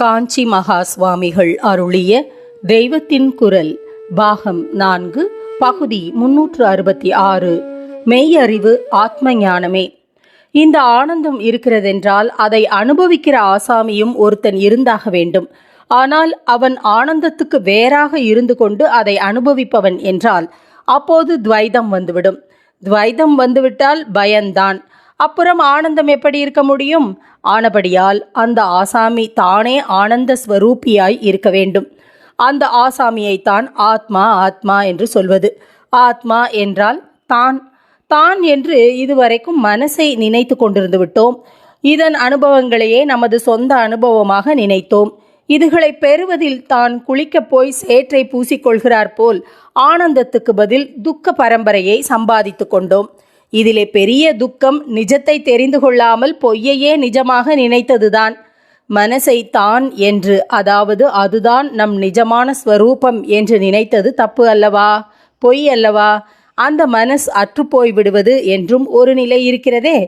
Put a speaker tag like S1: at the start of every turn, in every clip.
S1: காஞ்சி மகா சுவாமிகள் அருளிய தெய்வத்தின் குரல் பாகம் நான்கு பகுதி முன்னூற்று அறுபத்தி ஆறு மெய்யறிவு ஆத்ம ஞானமே இந்த ஆனந்தம் இருக்கிறதென்றால் அதை அனுபவிக்கிற ஆசாமியும் ஒருத்தன் இருந்தாக வேண்டும். ஆனால் அவன் ஆனந்தத்துக்கு வேறாக இருந்து கொண்டு அதை அனுபவிப்பவன் என்றால் அப்போது துவைதம் வந்துவிடும். துவைதம் வந்துவிட்டால் பயந்தான் அப்புறம் ஆனந்தம் எப்படி இருக்க முடியும்? ஆனபடியால் அந்த ஆசாமி தானே ஆனந்த ஸ்வரூபியாய் இருக்க வேண்டும். அந்த ஆசாமியைத்தான் ஆத்மா ஆத்மா என்று சொல்வது. ஆத்மா என்றால் தான். தான் என்று இதுவரைக்கும் மனசை நினைத்து கொண்டிருந்து விட்டோம். இதன் அனுபவங்களையே நமது சொந்த அனுபவமாக நினைத்தோம். இதுகளை பெறுவதில் தான் குளிக்கப் போய் சேற்றை பூசிக்கொள்கிறார் போல் ஆனந்தத்துக்கு பதில் துக்க பரம்பரையை சம்பாதித்து கொண்டோம். இதிலே பெரிய துக்கம் நிஜத்தை தெரிந்து கொள்ளாமல் பொய்யையே நிஜமாக நினைத்ததுதான். மனசை தான் என்று அதாவது அதுதான் நம் நிஜமான ஸ்வரூபம் என்று நினைத்தது தப்பு அல்லவா? பொய் அல்லவா? அந்த மனஸ் அற்றுப்போய் விடுவது என்றும் ஒரு நிலை இருக்கிறதே.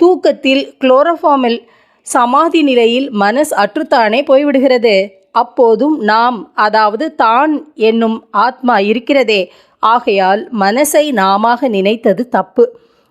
S1: தூக்கத்தில் குளோரோஃபாமில் சமாதி நிலையில் மனஸ் அற்றுத்தானே போய்விடுகிறது அப்போதும் நாம் அதாவது தான் என்னும் ஆத்மா இருக்கிறதே. ஆகையால் மனசை நாமாக நினைத்தது தப்பு.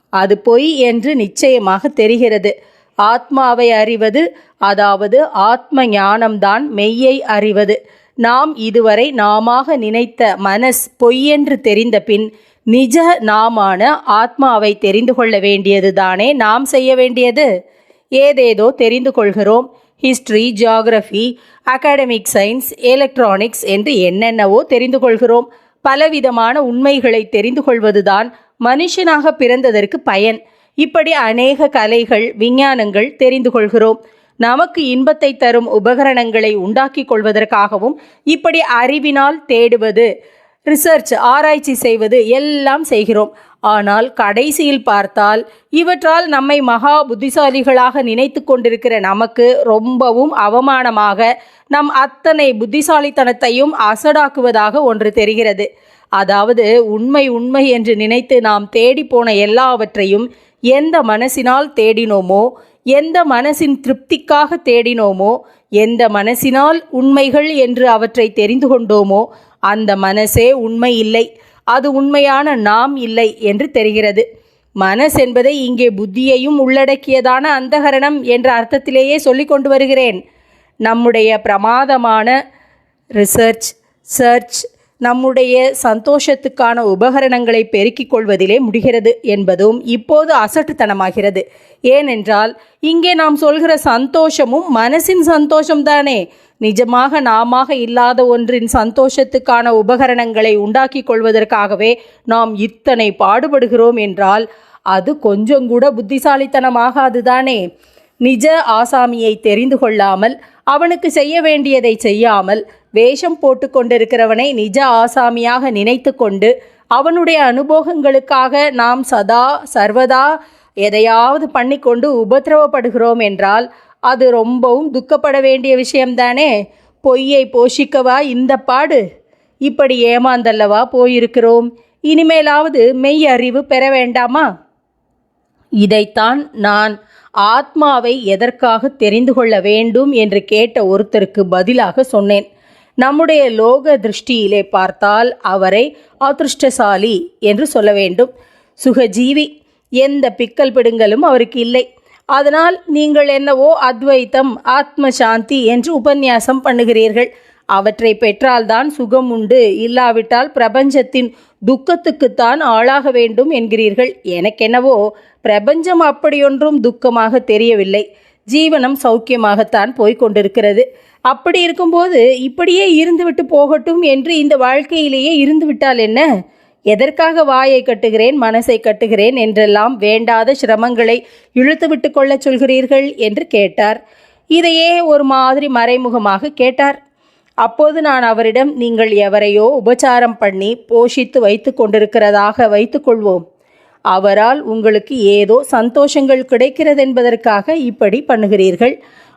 S1: அது பொய் என்று நிச்சயமாக தெரிகிறது. ஆத்மாவை அறிவது அதாவது ஆத்ம ஞானம்தான் மெய்யை அறிவது. நாம் இதுவரை நாமாக நினைத்த மனஸ் பொய்யென்று தெரிந்த பின் நிஜ நாமான ஆத்மாவை தெரிந்து கொள்ள வேண்டியதுதானே நாம் செய்ய வேண்டியது? ஏதேதோ தெரிந்து கொள்கிறோம். History geography academic science electronics என்று என்னென்னவோ தெரிந்து கொள்கிறோம். பலவிதமான உண்மைகளை தெரிந்து கொள்வதுதான் மனுஷனாக பிறந்ததற்கு பயன். இப்படி அநேக கலைகள் விஞ்ஞானங்கள் தெரிந்து கொள்கிறோம். நமக்கு இன்பத்தை தரும் உபகரணங்களை உண்டாக்கி கொள்வதற்காகவும் இப்படி அறிவினால் தேடுவது ரிசர்ச் ஆராய்ச்சி செய்வது எல்லாம் செய்கிறோம். ஆனால் கடைசியில் பார்த்தால் இவற்றால் நம்மை மகா புத்திசாலிகளாக நினைத்து கொண்டிருக்கிற நமக்கு ரொம்பவும் அவமானமாக நம் அத்தனை புத்திசாலித்தனத்தையும் அசடாக்குவதாக ஒன்று தெரிகிறது. அதாவது உண்மை உண்மை என்று நினைத்து நாம் தேடி போன எல்லாவற்றையும் எந்த மனசினால் தேடினோமோ எந்த மனசின் திருப்திக்காக தேடினோமோ எந்த மனசினால் உண்மைகள் என்று அவற்றை தெரிந்து கொண்டோமோ அந்த மனசே உண்மை இல்லை. அது உண்மையான நாம் இல்லை என்று தெரிகிறது. மனஸ் என்பதை இங்கே புத்தியையும் உள்ளடக்கியதான அந்தகரணம் என்ற அர்த்தத்திலேயே சொல்லி கொண்டு வருகிறேன். நம்முடைய பிரமாதமான ரிசர்ச் சர்ச் நம்முடைய சந்தோஷத்துக்கான உபகரணங்களை பெருக்கிக் கொள்வதிலே முடிகிறது என்பதும் இப்போது அசட்டுத்தனமாகிறது. ஏனென்றால் இங்கே நாம் சொல்கிற சந்தோஷமும் மனசின் சந்தோஷம்தானே. நிஜமாக நாமாக இல்லாத ஒன்றின் சந்தோஷத்துக்கான உபகரணங்களை உண்டாக்கி கொள்வதற்காகவே நாம் இத்தனை பாடுபடுகிறோம் என்றால் அது கொஞ்சம் கூட புத்திசாலித்தனமாகாதுதானே. நிஜ ஆசாமியை தெரிந்து கொள்ளாமல் அவனுக்கு செய்ய வேண்டியதை செய்யாமல் வேஷம் போட்டு கொண்டிருக்கிறவனை நிஜ ஆசாமியாக நினைத்து கொண்டு அவனுடைய அனுபவங்களுக்காக நாம் சதா சர்வதா எதையாவது பண்ணிக்கொண்டு உபத்திரவப்படுகிறோம் என்றால் அது ரொம்பவும் துக்கப்பட வேண்டிய விஷயம்தானே? பொய்யை போஷிக்கவா இந்த பாடு? இப்படி ஏமாந்தல்லவா போயிருக்கிறோம்? இனிமேலாவது மெய் அறிவு பெற வேண்டாமா? இதைத்தான் நான் ஆத்மாவை எதற்காக தெரிந்து கொள்ள வேண்டும் என்று கேட்ட ஒருத்தருக்கு பதிலாக சொன்னேன். நம்முடைய லோக திருஷ்டியிலே பார்த்தால் அவரை அதிருஷ்டசாலி என்று சொல்ல வேண்டும். சுகஜீவி எந்த பிக்கல் பிடுங்கலும் அவருக்கு இல்லை. அதனால் நீங்கள் என்னவோ அத்வைத்தம் ஆத்ம சாந்தி என்று உபன்யாசம் பண்ணுகிறீர்கள். அவற்றை பெற்றால்தான் சுகம் உண்டு. இல்லாவிட்டால் பிரபஞ்சத்தின் துக்கத்துக்குத்தான் ஆளாக வேண்டும் என்கிறீர்கள். எனக்கென்னவோ பிரபஞ்சம் அப்படியொன்றும் துக்கமாக தெரியவில்லை. ஜீவனம் சௌக்கியமாகத்தான் போய்க் கொண்டிருக்கிறது. அப்படி இருக்கும்போது இப்படியே இருந்துவிட்டு போகட்டும் என்று இந்த வாழ்க்கையிலேயே இருந்துவிட்டால் என்ன? எதற்காக வாயை கட்டுகிறேன் மனசை கட்டுகிறேன் என்றெல்லாம் வேண்டாத சிரமங்களை இழுத்துவிட்டு கொள்ளச் சொல்கிறீர்கள் என்று கேட்டார். இதையே ஒரு மாதிரி மறைமுகமாக கேட்டார். அப்போது நான் அவரிடம் நீங்கள் எவரையோ உபச்சாரம் பண்ணி போஷித்து வைத்து கொண்டிருக்கிறதாக வைத்துக்கொள்வோம் அவரால் உங்களுக்கு ஏதோ சந்தோஷங்கள் கிடைக்கிறது என்பதற்காக இப்படி பண்ணுகிறீர்கள்.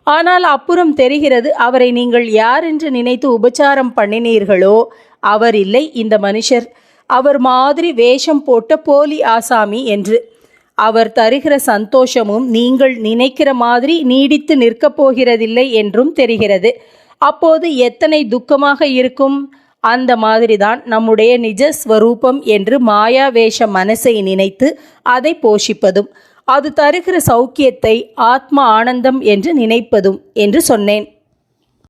S1: ஆனால் அப்புறம் தெரிகிறது அவரை நீங்கள் யார் என்று நினைத்து உபச்சாரம் பண்ணினீர்களோ அவர் இல்லை இந்த மனுஷர். அவர் மாதிரி வேஷம் போட்ட போலி ஆசாமி என்று. அவர் தருகிற சந்தோஷமும் நீங்கள் நினைக்கிற மாதிரி நீடித்து நிற்கப் போகிறதில்லை என்றும் தெரிகிறது. அப்போது எத்தனை துக்கமாக இருக்கும்? அந்த மாதிரிதான் நம்முடைய நிஜஸ்வரூபம் என்று மாயாவேஷ மனசை நினைத்து அதை போஷிப்பதும் அது தருகிற சௌக்கியத்தை ஆத்ம ஆனந்தம் என்று நினைப்பதும் என்று சொன்னேன்.